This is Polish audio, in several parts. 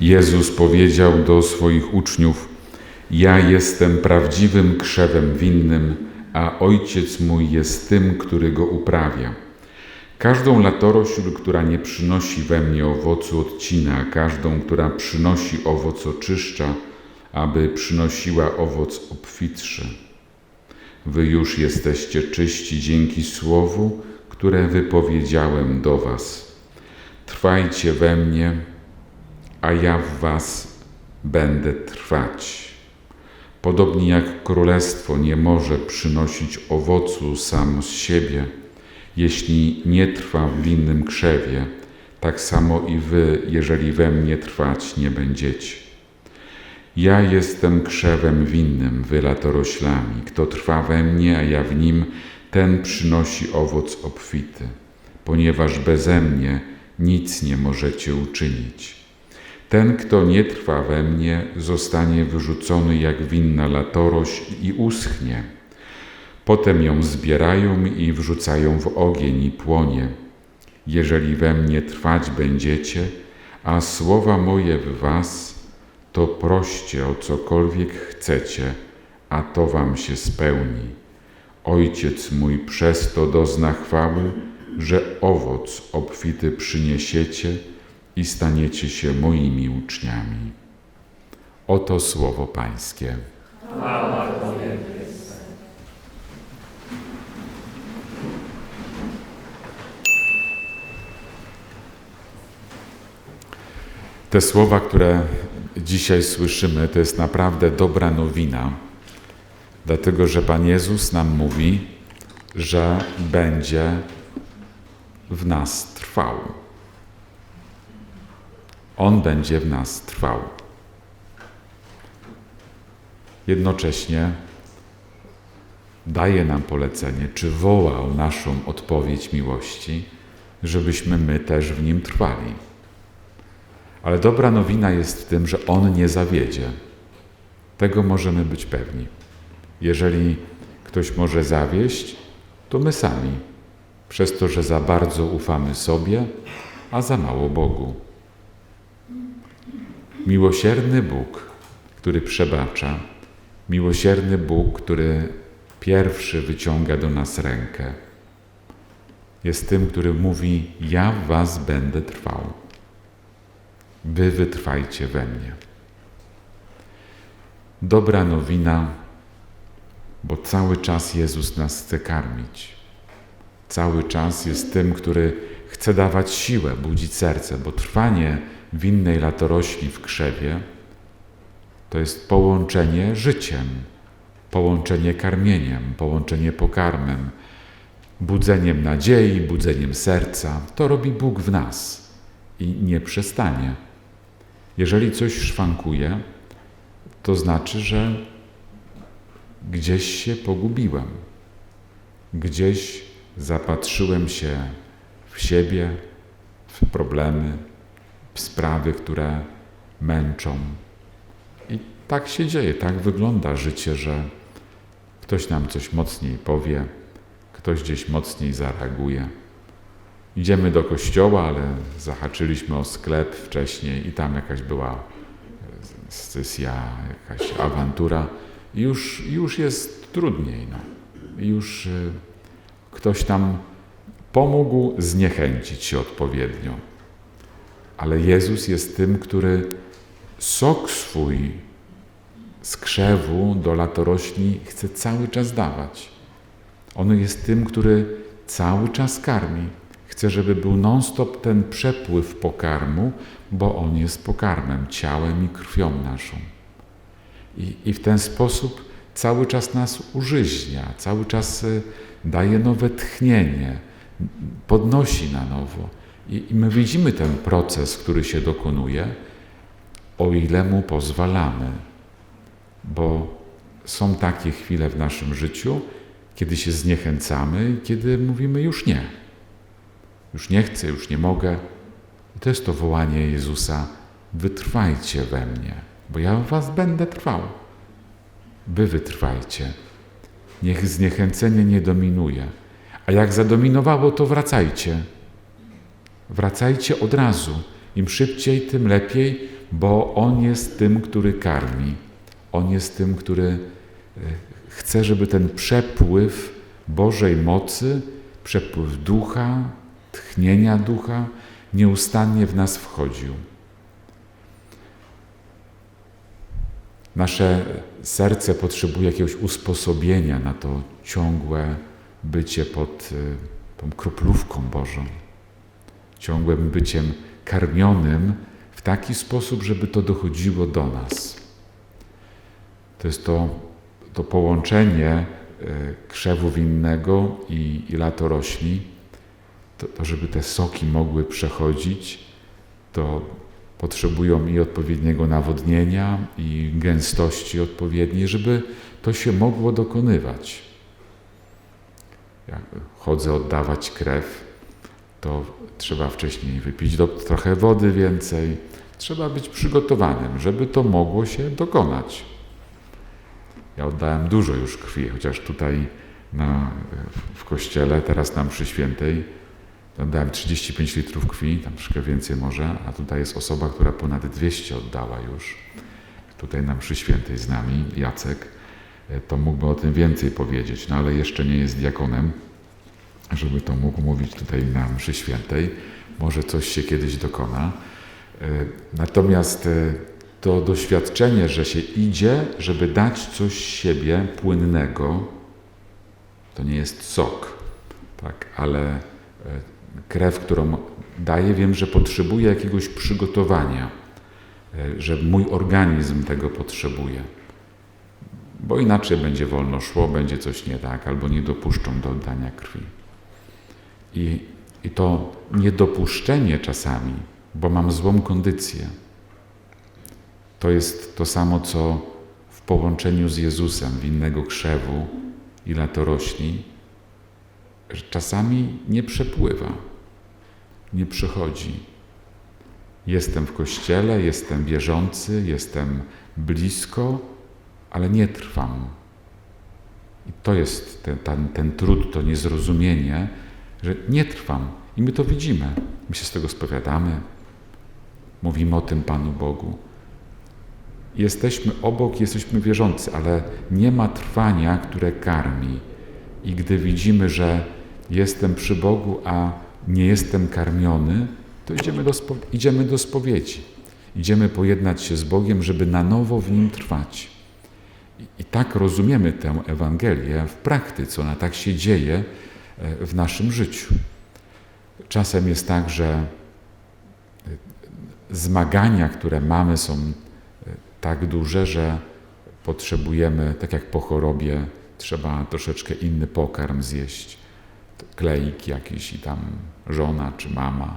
Jezus powiedział do swoich uczniów: Ja jestem prawdziwym krzewem winnym, a ojciec mój jest tym, który go uprawia. Każdą latorośl, która nie przynosi we mnie owocu, odcina, każdą, która przynosi owoc, oczyszcza, aby przynosiła owoc obfitszy. Wy już jesteście czyści dzięki słowu, które wypowiedziałem do Was. Trwajcie we mnie, a ja w Was będę trwać. Podobnie jak królestwo nie może przynosić owocu sam z siebie, jeśli nie trwa w winnym krzewie, tak samo i wy, jeżeli we mnie trwać nie będziecie. Ja jestem krzewem winnym, wy latoroślami. Kto trwa we mnie, a ja w nim, ten przynosi owoc obfity, ponieważ beze mnie nic nie możecie uczynić. Ten, kto nie trwa we mnie, zostanie wyrzucony jak winna latorośl i uschnie. Potem ją zbierają i wrzucają w ogień i płonie. Jeżeli we mnie trwać będziecie, a słowa moje w was, to proście o cokolwiek chcecie, a to wam się spełni. Ojciec mój przez to dozna chwały, że owoc obfity przyniesiecie i staniecie się moimi uczniami. Oto słowo Pańskie. Te słowa, które dzisiaj słyszymy, to jest naprawdę dobra nowina, dlatego że Pan Jezus nam mówi, że będzie w nas trwał. On będzie w nas trwał. Jednocześnie daje nam polecenie, czy woła o naszą odpowiedź miłości, żebyśmy my też w nim trwali. Ale dobra nowina jest w tym, że On nie zawiedzie. Tego możemy być pewni. Jeżeli ktoś może zawieść, to my sami, przez to, że za bardzo ufamy sobie, a za mało Bogu. Miłosierny Bóg, który przebacza, miłosierny Bóg, który pierwszy wyciąga do nas rękę, jest tym, który mówi: Ja w Was będę trwał. Wy wytrwajcie we mnie. Dobra nowina, bo cały czas Jezus nas chce karmić. Cały czas jest tym, który chce dawać siłę, budzić serce, bo trwanie winnej latorośli w krzewie to jest połączenie życiem, połączenie karmieniem, połączenie pokarmem, budzeniem nadziei, budzeniem serca. To robi Bóg w nas i nie przestanie. Jeżeli coś szwankuje, to znaczy, że gdzieś się pogubiłem, gdzieś zapatrzyłem się w siebie, w problemy, sprawy, które męczą. I tak się dzieje, tak wygląda życie, że ktoś nam coś mocniej powie, ktoś gdzieś mocniej zareaguje. Idziemy do kościoła, ale zahaczyliśmy o sklep wcześniej i tam jakaś była scysja, jakaś awantura. I już, już jest trudniej. No. Już y, ktoś tam pomógł zniechęcić się odpowiednio. Ale Jezus jest tym, który sok swój z krzewu do latorośli chce cały czas dawać. On jest tym, który cały czas karmi. Chce, żeby był non-stop ten przepływ pokarmu, bo on jest pokarmem, ciałem i krwią naszą. I, I w ten sposób cały czas nas użyźnia, cały czas e, daje nowe tchnienie, podnosi na nowo. I, I my widzimy ten proces, który się dokonuje, o ile mu pozwalamy. Bo są takie chwile w naszym życiu, kiedy się zniechęcamy kiedy mówimy już nie. Już nie chcę, już nie mogę. I to jest to wołanie Jezusa: wytrwajcie we mnie, bo ja w was będę trwał. Wy wytrwajcie. Niech zniechęcenie nie dominuje. A jak zadominowało, to wracajcie. Wracajcie od razu. Im szybciej, tym lepiej, bo On jest tym, który karmi. On jest tym, który e, chce, żeby ten przepływ Bożej mocy, przepływ ducha, tchnienia ducha nieustannie w nas wchodził. Nasze serce potrzebuje jakiegoś usposobienia na to ciągłe bycie pod e, tą kroplówką Bożą, ciągłym byciem karmionym w taki sposób, żeby to dochodziło do nas. To jest to, to połączenie e, krzewu winnego i, i latorośli, to, to żeby te soki mogły przechodzić, to potrzebują i odpowiedniego nawodnienia, i gęstości odpowiedniej, żeby to się mogło dokonywać. Jak chodzę oddawać krew, to trzeba wcześniej wypić do, trochę wody więcej. Trzeba być przygotowanym, żeby to mogło się dokonać. Ja oddałem dużo już krwi, chociaż tutaj na, w kościele, teraz na mszy świętej, Dałem 35 litrów krwi, tam troszkę więcej może, a tutaj jest osoba, która ponad 200 oddała już. Tutaj na mszy świętej z nami, Jacek, e, to mógłby o tym więcej powiedzieć, no ale jeszcze nie jest diakonem, żeby to mógł mówić tutaj na mszy świętej. Może coś się kiedyś dokona. E, natomiast e, to doświadczenie, że się idzie, żeby dać coś siebie płynnego, to nie jest sok, tak, ale krew, którą daję, wiem, że potrzebuję jakiegoś przygotowania, e, że mój organizm tego potrzebuje. Bo inaczej będzie wolno szło, będzie coś nie tak, albo nie dopuszczą do oddania krwi. I, i to niedopuszczenie czasami, bo mam złą kondycję, to jest to samo, co w połączeniu z Jezusem, winnego krzewu i latorośli, że czasami nie przepływa, nie przychodzi. Jestem w kościele, jestem wierzący, jestem blisko, ale nie trwam. I to jest ten, ten, ten trud, to niezrozumienie, że nie trwam. I my to widzimy. My się z tego spowiadamy, mówimy o tym Panu Bogu. Jesteśmy obok, jesteśmy wierzący, ale nie ma trwania, które karmi. I gdy widzimy, że jestem przy Bogu, a nie jestem karmiony, to idziemy do, idziemy do spowiedzi. Idziemy pojednać się z Bogiem, żeby na nowo w Nim trwać. I, I tak rozumiemy tę Ewangelię w praktyce. Ona tak się dzieje w naszym życiu. Czasem jest tak, że e, zmagania, które mamy, są e, tak duże, że potrzebujemy, tak jak po chorobie, trzeba troszeczkę inny pokarm zjeść kleik jakiś i tam żona czy mama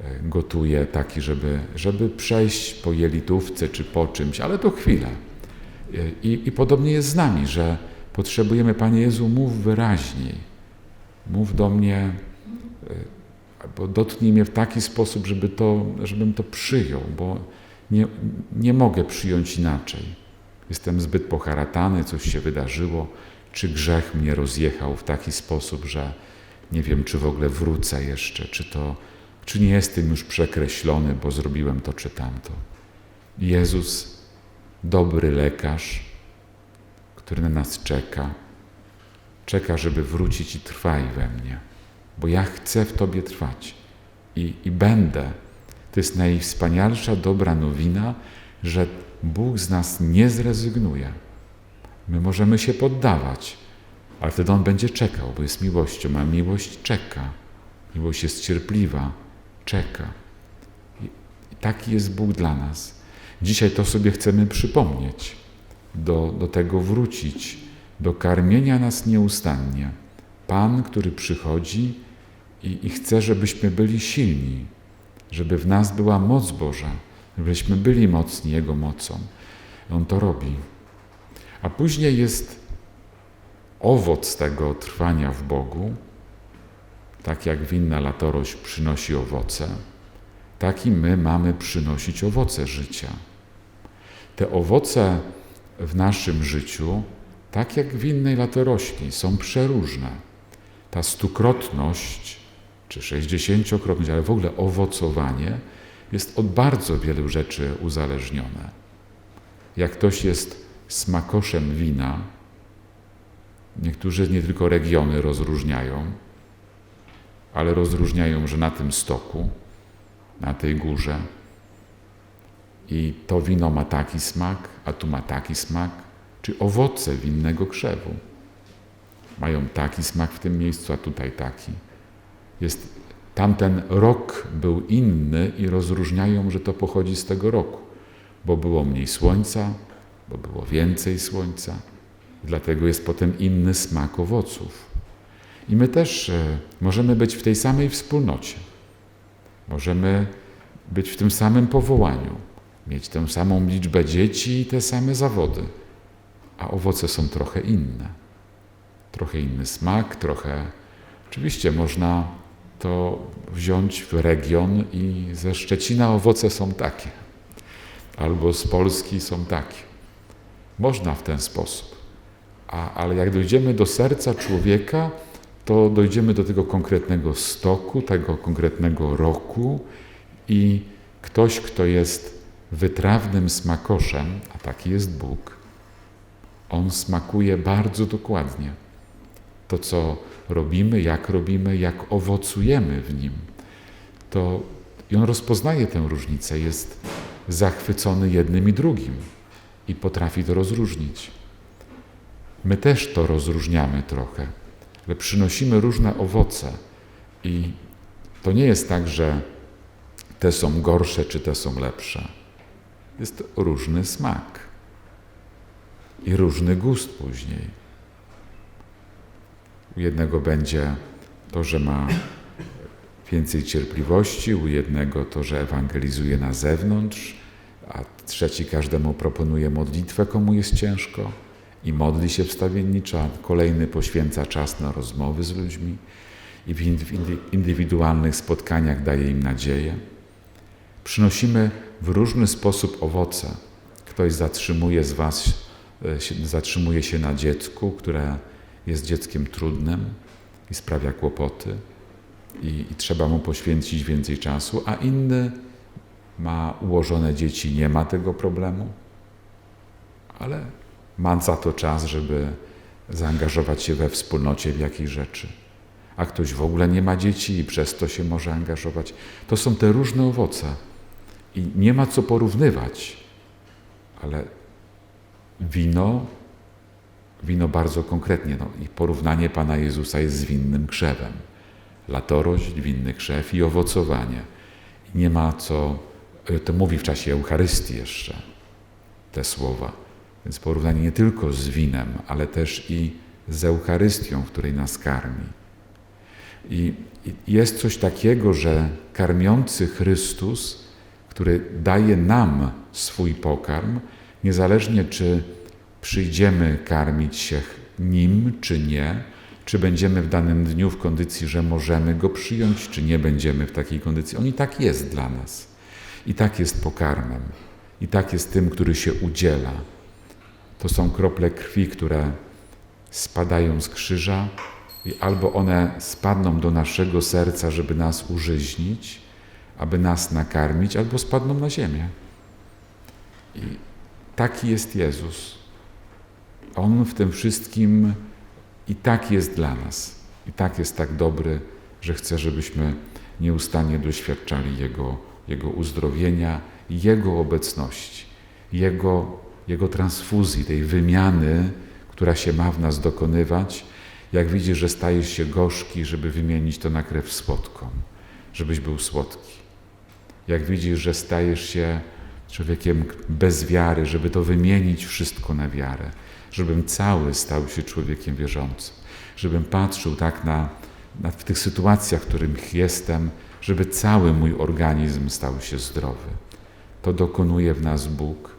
e, gotuje taki, żeby, żeby przejść po jelitówce czy po czymś, ale to chwilę. E, I, I podobnie jest z nami, że potrzebujemy, Panie Jezu, mów wyraźniej. Mów do mnie, e, bo dotknij mnie w taki sposób, żeby to, żebym to przyjął, bo nie, nie mogę przyjąć inaczej. Jestem zbyt poharatany, coś się wydarzyło, czy grzech mnie rozjechał w taki sposób, że nie wiem, czy w ogóle wrócę jeszcze, czy to, czy nie jestem już przekreślony, bo zrobiłem to czy tamto. Jezus, dobry lekarz, który na nas czeka, czeka, żeby wrócić i trwaj we mnie, bo ja chcę w Tobie trwać i, i będę. To jest najwspanialsza dobra nowina, że Bóg z nas nie zrezygnuje. My możemy się poddawać, ale wtedy On będzie czekał, bo jest miłością, a miłość czeka. Miłość jest cierpliwa, czeka. I, taki jest Bóg dla nas. Dzisiaj to sobie chcemy przypomnieć, do, do tego wrócić, do karmienia nas nieustannie. Pan, który przychodzi i, i chce, żebyśmy byli silni, żeby w nas była moc Boża, żebyśmy byli mocni Jego mocą. On to robi. A później jest owoc tego trwania w Bogu, tak jak winna latorość przynosi owoce, tak i my mamy przynosić owoce życia. Te owoce w naszym życiu, tak jak w innej latorośli, są przeróżne. Ta stukrotność, czy sześćdziesięciokrotność, ale w ogóle owocowanie, jest od bardzo wielu rzeczy uzależnione. Jak ktoś jest smakoszem wina, niektórzy nie tylko regiony rozróżniają, ale rozróżniają, że na tym stoku, na tej górze i to wino ma taki smak, a tu ma taki smak, czy owoce winnego krzewu mają taki smak w tym miejscu, a tutaj taki. Jest, tamten rok był inny i rozróżniają, że to pochodzi z tego roku, bo było mniej słońca, bo było więcej słońca. Dlatego jest potem inny smak owoców. I my też e, możemy być w tej samej wspólnocie. Możemy być w tym samym powołaniu, mieć tę samą liczbę dzieci i te same zawody, a owoce są trochę inne. Trochę inny smak, trochę. Oczywiście można to wziąć w region i ze Szczecina owoce są takie, albo z Polski są takie. Można w ten sposób. A, ale jak dojdziemy do serca człowieka, to dojdziemy do tego konkretnego stoku, tego konkretnego roku i ktoś, kto jest wytrawnym smakoszem, a taki jest Bóg, on smakuje bardzo dokładnie. To, co robimy, jak robimy, jak owocujemy w nim, to i on rozpoznaje tę różnicę, jest zachwycony jednym i drugim i potrafi to rozróżnić. My też to rozróżniamy trochę, ale przynosimy różne owoce i to nie jest tak, że te są gorsze czy te są lepsze. Jest różny smak i różny gust później. U jednego będzie to, że ma więcej cierpliwości, u jednego to, że ewangelizuje na zewnątrz, a trzeci każdemu proponuje modlitwę, komu jest ciężko i modli się wstawienniczo, a kolejny poświęca czas na rozmowy z ludźmi i w indywidualnych spotkaniach daje im nadzieję. Przynosimy w różny sposób owoce. Ktoś zatrzymuje z Was, zatrzymuje się na dziecku, które jest dzieckiem trudnym i sprawia kłopoty i, i trzeba mu poświęcić więcej czasu, a inny ma ułożone dzieci, nie ma tego problemu, ale ma za to czas, żeby zaangażować się we wspólnocie w jakiejś rzeczy. A ktoś w ogóle nie ma dzieci i przez to się może angażować. To są te różne owoce. I nie ma co porównywać, ale wino wino bardzo konkretnie. No, I porównanie Pana Jezusa jest z winnym krzewem. Latorość, winny krzew i owocowanie. Nie ma co, e, to mówi w czasie Eucharystii jeszcze te słowa. Więc porównanie nie tylko z winem, ale też i z Eucharystią, w której nas karmi. I jest coś takiego, że karmiący Chrystus, który daje nam swój pokarm, niezależnie czy przyjdziemy karmić się nim czy nie, czy będziemy w danym dniu w kondycji, że możemy go przyjąć, czy nie będziemy w takiej kondycji. On i tak jest dla nas. I tak jest pokarmem. I tak jest tym, który się udziela. To są krople krwi, które spadają z krzyża i albo one spadną do naszego serca, żeby nas użyźnić, aby nas nakarmić, albo spadną na ziemię. I taki jest Jezus. On w tym wszystkim i tak jest dla nas, i tak jest tak dobry, że chce, żebyśmy nieustannie doświadczali Jego, Jego uzdrowienia, Jego obecności, Jego, Jego transfuzji, tej wymiany, która się ma w nas dokonywać, jak widzisz, że stajesz się gorzki, żeby wymienić to na krew słodką, żebyś był słodki. Jak widzisz, że stajesz się człowiekiem bez wiary, żeby to wymienić wszystko na wiarę żebym cały stał się człowiekiem wierzącym, żebym patrzył tak na, na w tych sytuacjach, w których jestem, żeby cały mój organizm stał się zdrowy. To dokonuje w nas Bóg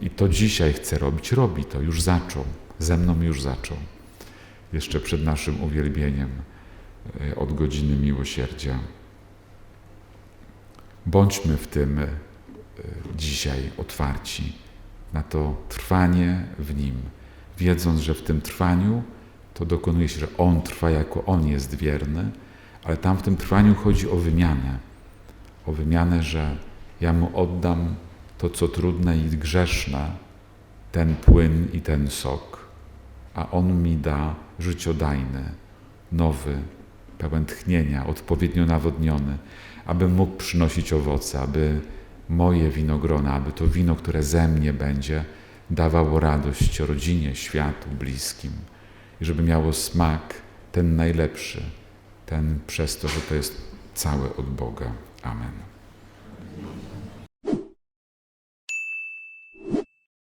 i to dzisiaj chce robić, robi to, już zaczął, ze mną już zaczął. Jeszcze przed naszym uwielbieniem e, od godziny miłosierdzia. Bądźmy w tym e, dzisiaj otwarci na to trwanie w Nim, wiedząc, że w tym trwaniu to dokonuje się, że On trwa jako On jest wierny, ale tam w tym trwaniu chodzi o wymianę, o wymianę, że ja mu oddam to, co trudne i grzeszne, ten płyn i ten sok, a on mi da życiodajny, nowy, pełen tchnienia, odpowiednio nawodniony, aby mógł przynosić owoce, aby moje winogrona, aby to wino, które ze mnie będzie, dawało radość rodzinie, światu, bliskim i żeby miało smak ten najlepszy, ten przez to, że to jest całe od Boga. Amen.